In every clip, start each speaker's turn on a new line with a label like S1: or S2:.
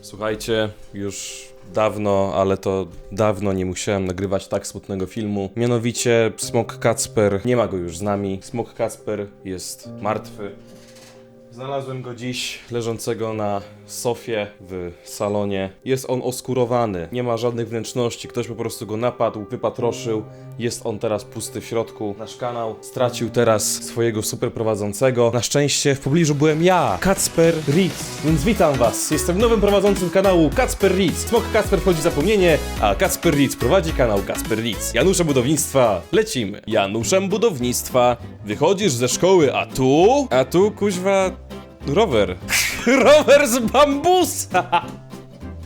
S1: Słuchajcie, już dawno, ale to dawno nie musiałem nagrywać tak smutnego filmu. Mianowicie Smok Kacper nie ma go już z nami. Smok Kacper jest martwy. Znalazłem go dziś leżącego na sofie w salonie. Jest on oskurowany, nie ma żadnych wnętrzności. Ktoś po prostu go napadł, wypatroszył. Jest on teraz pusty w środku. Nasz kanał stracił teraz swojego super prowadzącego. Na szczęście w pobliżu byłem ja, Kacper Ritz. Więc witam was. Jestem nowym prowadzącym kanału Kacper Ritz. Smok Kacper wchodzi zapomnienie, a Kacper Ritz prowadzi kanał Kacper Ritz. Janusze Budownictwa, lecimy. Januszem Budownictwa, wychodzisz ze szkoły, a tu? A tu, kuźwa, rower. rower z bambusa!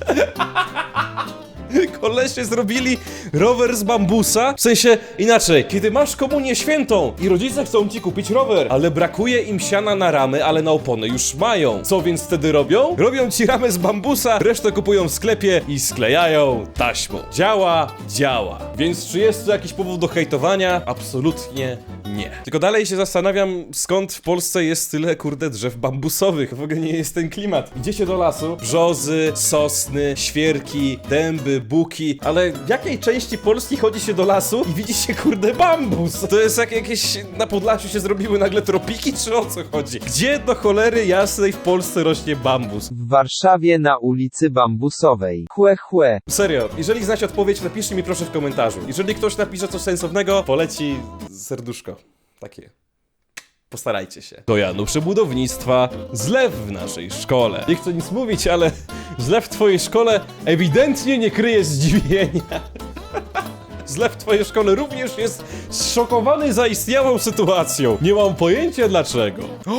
S1: Kolesie zrobili rower z bambusa? W sensie inaczej, kiedy masz komunię świętą i rodzice chcą ci kupić rower, ale brakuje im siana na ramy, ale na opony już mają. Co więc wtedy robią? Robią ci ramę z bambusa, resztę kupują w sklepie i sklejają taśmą. Działa, działa. Więc czy jest to jakiś powód do hejtowania? Absolutnie nie. Tylko dalej się zastanawiam, skąd w Polsce jest tyle kurde drzew bambusowych. W ogóle nie jest ten klimat. Idziecie do lasu, brzozy, sosny, świerki, dęby, buki, ale w jakiej części Polski chodzi się do lasu i widzi się kurde bambus? To jest jak jakieś na Podlasiu się zrobiły nagle tropiki, czy o co chodzi? Gdzie do cholery jasnej w Polsce rośnie bambus?
S2: W Warszawie na ulicy Bambusowej. Chłe chłe.
S1: Serio, jeżeli znacie odpowiedź, napiszcie mi proszę w komentarzu. Jeżeli ktoś napisze coś sensownego, poleci serduszko. Takie. Postarajcie się. Do Januszy Budownictwa zlew w naszej szkole. Nie chcę nic mówić, ale zlew w twojej szkole ewidentnie nie kryje zdziwienia. Zlew w twojej szkole również jest zszokowany zaistniałą sytuacją. Nie mam pojęcia dlaczego.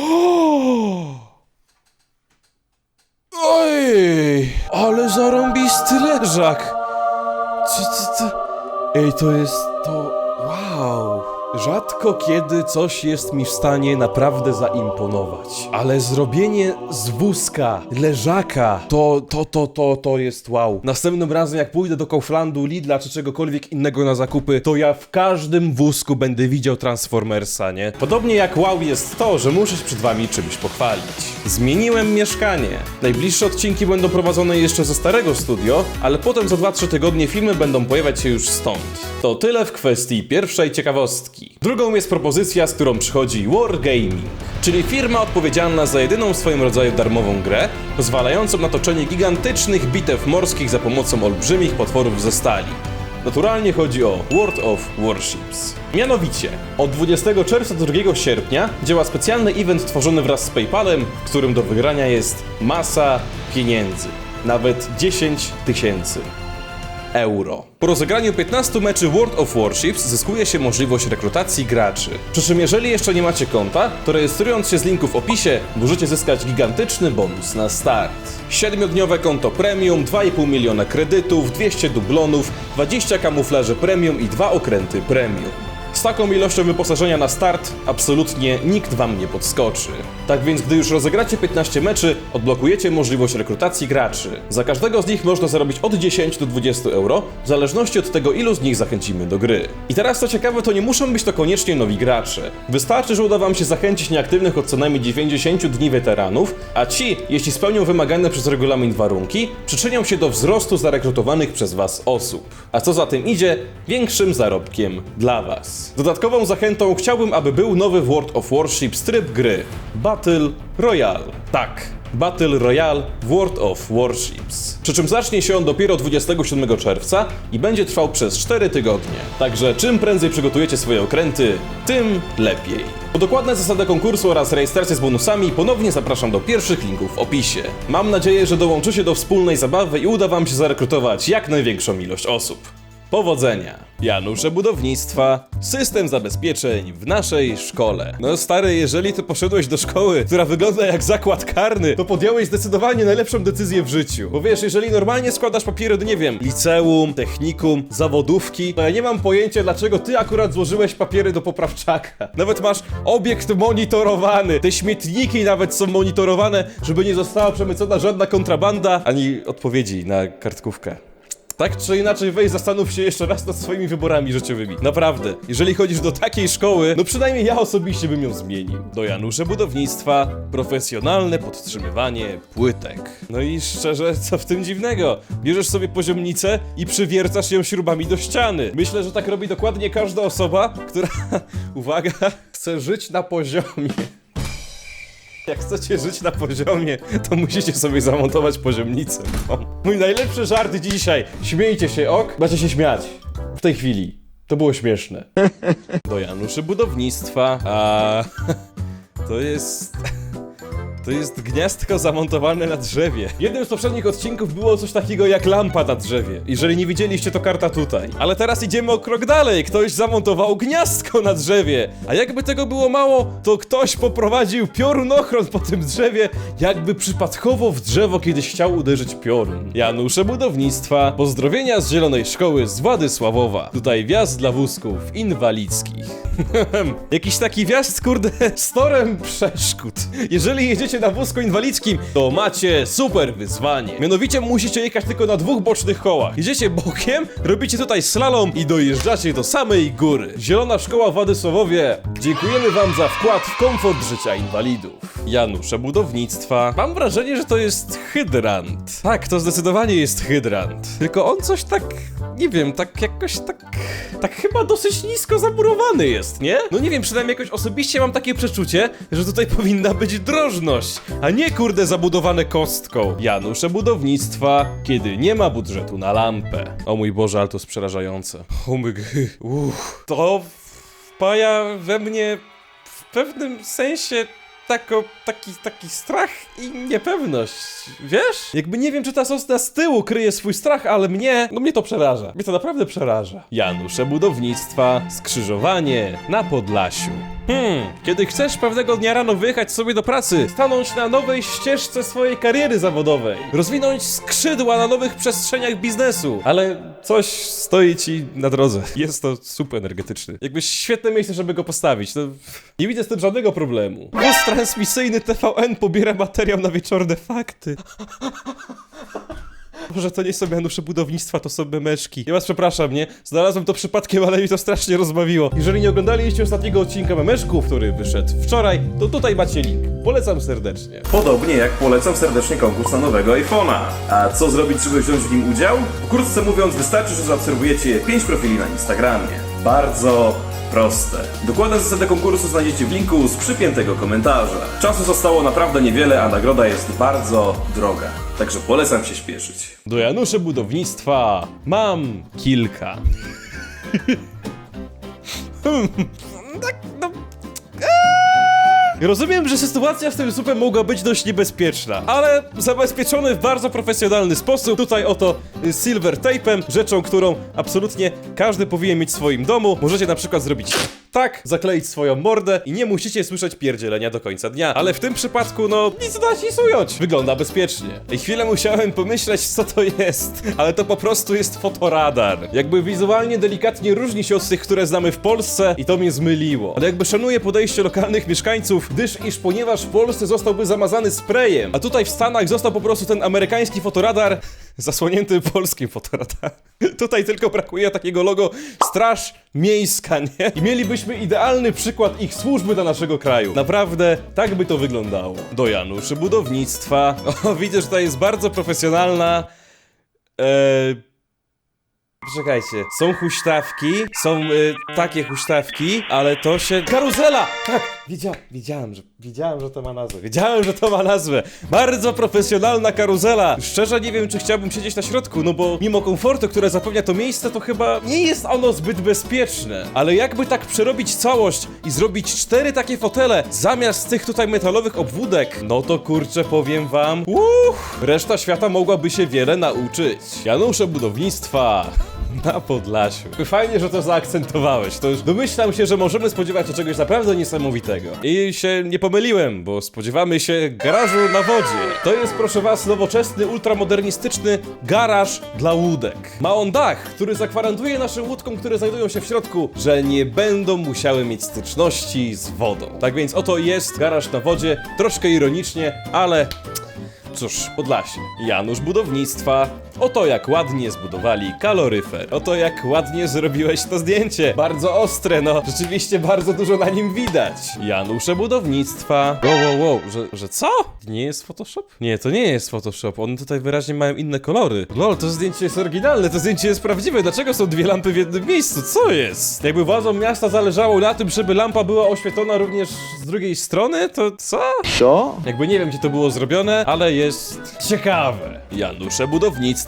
S1: Oj, ale zarąbisty leżak. Co, co, co? Ej, to jest to. Wow. Rzadko kiedy coś jest mi w stanie naprawdę zaimponować. Ale zrobienie z wózka, leżaka, to, to, to, to, to jest wow. Następnym razem, jak pójdę do Kauflandu, Lidla czy czegokolwiek innego na zakupy, to ja w każdym wózku będę widział Transformersa, nie? Podobnie jak wow jest to, że muszę się przed wami czymś pochwalić. Zmieniłem mieszkanie. Najbliższe odcinki będą prowadzone jeszcze ze starego studio, ale potem za 2-3 tygodnie filmy będą pojawiać się już stąd. To tyle w kwestii pierwszej ciekawostki. Drugą jest propozycja, z którą przychodzi Wargaming, czyli firma odpowiedzialna za jedyną w swoim rodzaju darmową grę, pozwalającą na toczenie gigantycznych bitew morskich za pomocą olbrzymich potworów ze stali. Naturalnie chodzi o World of Warships. Mianowicie, od 20 czerwca do 2 sierpnia działa specjalny event tworzony wraz z PayPalem, w którym do wygrania jest masa pieniędzy. Nawet 10 tysięcy euro. Po rozegraniu 15 meczy World of Warships zyskuje się możliwość rekrutacji graczy. Przy czym jeżeli jeszcze nie macie konta, to rejestrując się z linku w opisie, możecie zyskać gigantyczny bonus na start. 7-dniowe konto premium, 2,5 miliona kredytów, 200 dublonów, 20 kamuflaży premium i 2 okręty premium. Z taką ilością wyposażenia na start absolutnie nikt wam nie podskoczy. Tak więc gdy już rozegracie 15 meczy, odblokujecie możliwość rekrutacji graczy. Za każdego z nich można zarobić od 10 do 20 euro, w zależności od tego ilu z nich zachęcimy do gry. I teraz co ciekawe, to nie muszą być to koniecznie nowi gracze. Wystarczy, że uda wam się zachęcić nieaktywnych od co najmniej 90 dni weteranów, a ci, jeśli spełnią wymagane przez regulamin warunki, przyczynią się do wzrostu zarekrutowanych przez was osób. A co za tym idzie, większym zarobkiem dla was. Dodatkową zachętą chciałbym, aby był nowy w World of Warships tryb gry Battle Royale. Tak, Battle Royale World of Warships. Przy czym zacznie się on dopiero 27 czerwca i będzie trwał przez 4 tygodnie. Także czym prędzej przygotujecie swoje okręty, tym lepiej. Po dokładne zasady konkursu oraz rejestrację z bonusami ponownie zapraszam do pierwszych linków w opisie. Mam nadzieję, że dołączycie do wspólnej zabawy i uda wam się zarekrutować jak największą ilość osób. Powodzenia! Janusze Budownictwa, system zabezpieczeń w naszej szkole. No stary, jeżeli ty poszedłeś do szkoły, która wygląda jak zakład karny, to podjąłeś zdecydowanie najlepszą decyzję w życiu. Bo wiesz, jeżeli normalnie składasz papiery do, nie wiem, liceum, technikum, zawodówki, to ja nie mam pojęcia, dlaczego ty akurat złożyłeś papiery do poprawczaka. Nawet masz obiekt monitorowany, te śmietniki nawet są monitorowane, żeby nie została przemycona żadna kontrabanda, ani odpowiedzi na kartkówkę. Tak czy inaczej, weź zastanów się jeszcze raz nad swoimi wyborami życiowymi. Naprawdę. Jeżeli chodzisz do takiej szkoły, no przynajmniej ja osobiście bym ją zmienił. Do Janusze Budownictwa, profesjonalne podtrzymywanie płytek. No i szczerze, co w tym dziwnego? Bierzesz sobie poziomnicę i przywiercasz ją śrubami do ściany. Myślę, że tak robi dokładnie każda osoba, która, uwaga, chce żyć na poziomie. Jak chcecie żyć na poziomie, to musicie sobie zamontować poziomnicę. Mój najlepszy żart dzisiaj. Śmiejcie się, ok? Macie się śmiać. W tej chwili. To było śmieszne. Do Januszy Budownictwa, a... To jest... To jest gniazdko zamontowane na drzewie. Jednym z poprzednich odcinków było coś takiego jak lampa na drzewie. Jeżeli nie widzieliście, to karta tutaj. Ale teraz idziemy o krok dalej. Ktoś zamontował gniazdko na drzewie. A jakby tego było mało, to ktoś poprowadził piorunochron po tym drzewie, jakby przypadkowo w drzewo kiedyś chciał uderzyć piorun. Janusze Budownictwa, pozdrowienia z Zielonej Szkoły z Władysławowa. Tutaj wjazd dla wózków inwalidzkich. Jakiś taki wjazd, kurde, z torem przeszkód. Jeżeli jedziecie na wózku inwalidzkim, to macie super wyzwanie. Mianowicie musicie jechać tylko na dwóch bocznych kołach. Jedziecie bokiem, robicie tutaj slalom i dojeżdżacie do samej góry. Zielona Szkoła w Władysławowie, dziękujemy wam za wkład w komfort życia inwalidów. Janusze Budownictwa. Mam wrażenie, że to jest hydrant. Tak, to zdecydowanie jest hydrant. Tylko on coś tak, nie wiem, tak jakoś tak, tak chyba dosyć nisko zamurowany jest, nie? No nie wiem, przynajmniej jakoś osobiście mam takie przeczucie, że tutaj powinna być drożność, a nie kurde zabudowane kostką. Janusze Budownictwa, kiedy nie ma budżetu na lampę. O mój Boże, ale to jest przerażające. O uff. To wpaja we mnie w pewnym sensie tako, taki, taki strach i niepewność, wiesz? Jakby nie wiem, czy ta sosna z tyłu kryje swój strach, ale mnie, no mnie to przeraża. Mnie to naprawdę przeraża. Janusze Budownictwa, skrzyżowanie na Podlasiu. Hmm, kiedy chcesz pewnego dnia rano wyjechać sobie do pracy, stanąć na nowej ścieżce swojej kariery zawodowej, rozwinąć skrzydła na nowych przestrzeniach biznesu, ale coś stoi ci na drodze. Jest to super energetyczny. Jakby świetne miejsce, żeby go postawić. No, nie widzę z tym żadnego problemu. Wóz transmisyjny TVN pobiera materiał na wieczorne fakty. Może to nie są Janusze Budownictwa, to są memeczki. Ja was przepraszam, nie? Znalazłem to przypadkiem, ale mi to strasznie rozbawiło. Jeżeli nie oglądaliście ostatniego odcinka memeczków, który wyszedł wczoraj, to tutaj macie link. Polecam serdecznie.
S3: Podobnie jak polecam serdecznie konkurs na nowego iPhone'a. A co zrobić, żeby wziąć w nim udział? Pokrótce mówiąc, wystarczy, że zaobserwujecie 5 profili na Instagramie. Bardzo proste. Dokładne zasady konkursu znajdziecie w linku z przypiętego komentarza. Czasu zostało naprawdę niewiele, a nagroda jest bardzo droga. Także polecam się śpieszyć.
S1: Do Janusze Budownictwa mam kilka. Hmm, tak, no. Rozumiem, że sytuacja z tym supem mogła być dość niebezpieczna, ale zabezpieczony w bardzo profesjonalny sposób. Tutaj oto silver tape'em, rzeczą, którą absolutnie każdy powinien mieć w swoim domu. Możecie na przykład zrobić tak, zakleić swoją mordę i nie musicie słyszeć pierdzielenia do końca dnia. Ale w tym przypadku, no, nic dać nic ująć. Wygląda bezpiecznie. I chwilę musiałem pomyśleć, co to jest, ale to po prostu jest fotoradar. Jakby wizualnie delikatnie różni się od tych, które znamy w Polsce i to mnie zmyliło. Ale jakby szanuję podejście lokalnych mieszkańców, gdyż iż ponieważ w Polsce zostałby zamazany sprayem, a tutaj w Stanach został po prostu ten amerykański fotoradar zasłonięty polskim fotoradarem. Tutaj tylko brakuje takiego logo Straż Miejska, nie? I mielibyśmy idealny przykład ich służby dla naszego kraju. Naprawdę, tak by to wyglądało. Do Januszy Budownictwa. O, widzę, że to jest bardzo profesjonalna... Eee... Czekajcie, są huśtawki, są y, takie huśtawki, ale to się... Karuzela! Tak, wiedziałem, wiedziałem, że, wiedziałem, że to ma nazwę, wiedziałem, że to ma nazwę. Bardzo profesjonalna karuzela. Szczerze nie wiem, czy chciałbym siedzieć na środku, no bo mimo komfortu, które zapewnia to miejsce, to chyba nie jest ono zbyt bezpieczne. Ale jakby tak przerobić całość i zrobić cztery takie fotele zamiast tych tutaj metalowych obwódek, no to kurczę, powiem wam, uff, reszta świata mogłaby się wiele nauczyć. Janusze budownictwa. Na Podlasiu. Fajnie, że to zaakcentowałeś. To już domyślam się, że możemy spodziewać się czegoś naprawdę niesamowitego. I się nie pomyliłem, bo spodziewamy się garażu na wodzie. To jest, proszę was, nowoczesny, ultramodernistyczny garaż dla łódek. Ma on dach, który zagwarantuje naszym łódkom, które znajdują się w środku, że nie będą musiały mieć styczności z wodą. Tak więc oto jest garaż na wodzie, troszkę ironicznie, ale Cóż, Podlasie. Janusz Budownictwa. Oto jak ładnie zbudowali kaloryfer. Oto jak ładnie zrobiłeś to zdjęcie. Bardzo ostre, no. Rzeczywiście bardzo dużo na nim widać. Janusze Budownictwa. Wow, wow, wow. Że, że co? Nie jest Photoshop? Nie, to nie jest Photoshop. One tutaj wyraźnie mają inne kolory. Lol, to zdjęcie jest oryginalne, to zdjęcie jest prawdziwe. Dlaczego są dwie lampy w jednym miejscu? Co jest? Jakby władzom miasta zależało na tym, żeby lampa była oświetlona również z drugiej strony, to co?
S2: Co?
S1: Jakby nie wiem, gdzie to było zrobione, ale jest ciekawe. Janusze budownictwa.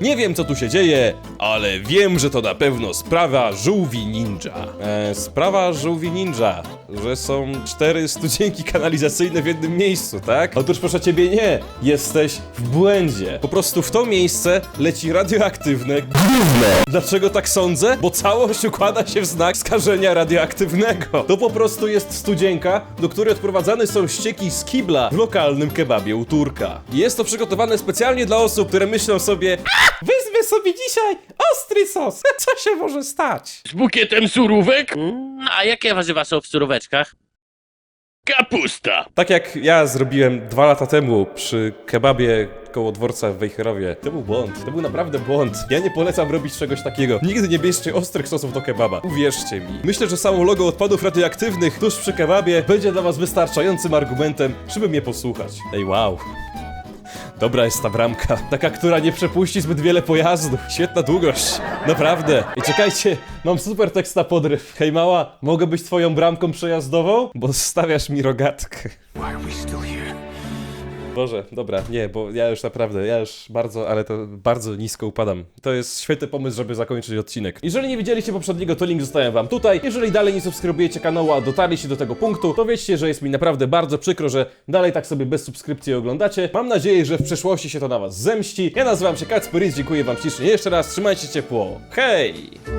S1: Nie wiem, co tu się dzieje, ale wiem, że to na pewno sprawa żółwi ninja. E, sprawa żółwi ninja, że są cztery studzienki kanalizacyjne w jednym miejscu, tak? Otóż proszę ciebie nie, jesteś w błędzie. Po prostu w to miejsce leci radioaktywne gówno. Dlaczego tak sądzę? Bo całość układa się w znak skażenia radioaktywnego. To po prostu jest studzienka, do której odprowadzane są ścieki z kibla w lokalnym kebabie u Turka. Jest to przygotowane specjalnie dla osób, które myślą sobie "A, Wezmę sobie dzisiaj ostry sos, co się może stać?
S4: Z bukietem surówek?
S5: Mm, A jakie warzywa są w suróweczkach?
S4: Kapusta.
S1: Tak jak ja zrobiłem dwa lata temu przy kebabie koło dworca w Wejherowie. To był błąd, to był naprawdę błąd. Ja nie polecam robić czegoś takiego. Nigdy nie bierzcie ostrych sosów do kebaba. Uwierzcie mi. Myślę, że samo logo odpadów radioaktywnych tuż przy kebabie będzie dla was wystarczającym argumentem, żeby mnie posłuchać. Ej, wow. Dobra jest ta bramka. Taka, która nie przepuści zbyt wiele pojazdów. Świetna długość. Naprawdę. I czekajcie, mam super tekst na podryw. Hej mała, mogę być twoją bramką przejazdową? Bo stawiasz mi rogatkę. Boże, dobra, nie, bo ja już naprawdę, ja już bardzo, ale to bardzo nisko upadam. To jest świetny pomysł, żeby zakończyć odcinek. Jeżeli nie widzieliście poprzedniego, to link zostawiam wam tutaj. Jeżeli dalej nie subskrybujecie kanału, a dotarliście do tego punktu, to wiedzcie, że jest mi naprawdę bardzo przykro, że dalej tak sobie bez subskrypcji oglądacie. Mam nadzieję, że w przyszłości się to na was zemści. Ja nazywam się Kacperis, dziękuję wam ślicznie jeszcze raz, trzymajcie ciepło. Hej!